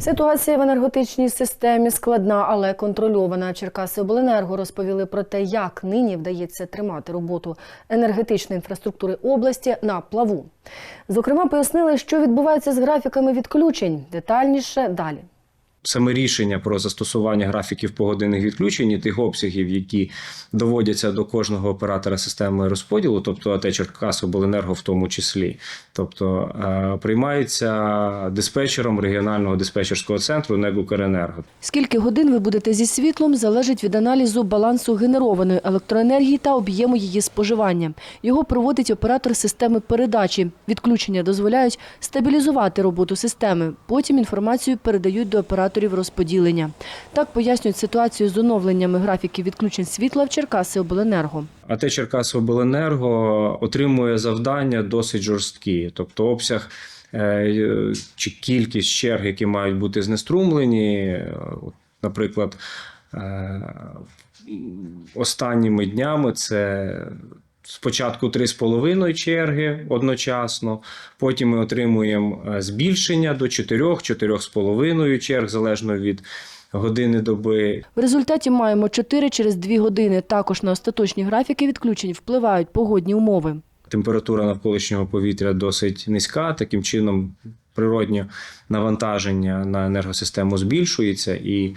Ситуація в енергетичній системі складна, але контрольована. Черкаси Обленерго розповіли про те, як нині вдається тримати роботу енергетичної інфраструктури області на плаву. Зокрема, пояснили, що відбувається з графіками відключень. Детальніше далі. Саме рішення про застосування графіків погодинних відключень і тих обсягів, які доводяться до кожного оператора системи розподілу, тобто АТ Черкасобленерго в тому числі, тобто е, приймається диспетчером регіонального диспетчерського центру НЕК «Укренерго». Скільки годин ви будете зі світлом, залежить від аналізу балансу генерованої електроенергії та об'єму її споживання. Його проводить оператор системи передачі. Відключення дозволяють стабілізувати роботу системи. Потім інформацію передають до операторів розподілення. Так пояснюють ситуацію з оновленнями графіків відключень світла в Черкаси Обленерго. АТ Черкасобленерго отримує завдання досить жорсткі, тобто обсяг е, чи кількість черг, які мають бути знеструмлені, наприклад, е, останніми днями це. Спочатку 3,5 черги одночасно, потім ми отримуємо е, збільшення до 4, 4,5 черг, залежно від години доби. В результаті маємо 4 через 2 години. Також на остаточні графіки відключень впливають погодні умови. температура навколишнього повітря досить низька. Таким чином, природнє навантаження на енергосистему збільшується, і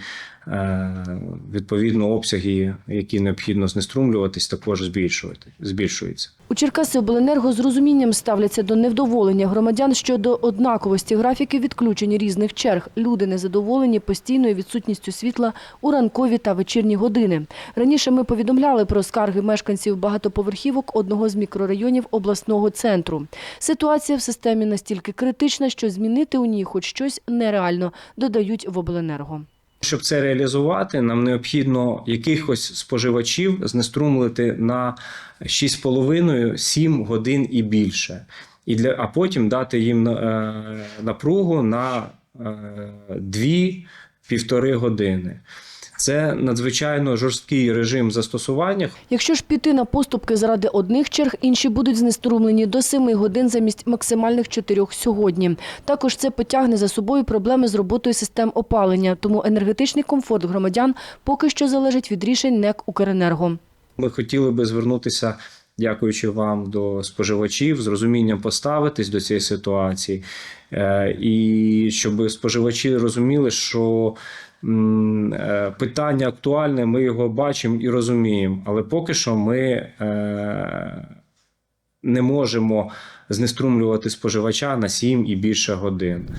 відповідно обсяги, які необхідно знеструмлюватись, також збільшувати- збільшуються. У Черкаси Обленерго з розумінням ставляться до невдоволення громадян щодо однаковості графіків відключень різних черг. Люди незадоволені постійною відсутністю світла у ранкові та вечірні години. Раніше ми повідомляли про скарги мешканців багатоповерхівок одного з мікрорайонів обласного центру. Ситуація в системі настільки критична, що змінити у ній хоч щось нереально, додають в Обленерго. Щоб це реалізувати, нам необхідно якихось споживачів знеструмлити на 6,5-7 годин і більше. І для, а потім дати їм е, напругу на е, 2-1,5 години. Це надзвичайно жорсткий режим застосування. Якщо ж піти на поступки заради одних черг, інші будуть знеструмлені до 7 годин замість максимальних 4 сьогодні. Також це потягне за собою проблеми з роботою систем опалення, тому енергетичний комфорт громадян поки що залежить від рішень НЕК «Укренерго». Ми хотіли би звернутися, дякуючи вам, до споживачів, з розумінням поставитись до цієї ситуації, Е, і щоб споживачі розуміли, що питання актуальне, ми його бачимо і розуміємо. Але поки що ми е, не можемо знеструмлювати споживача на 7 і більше годин.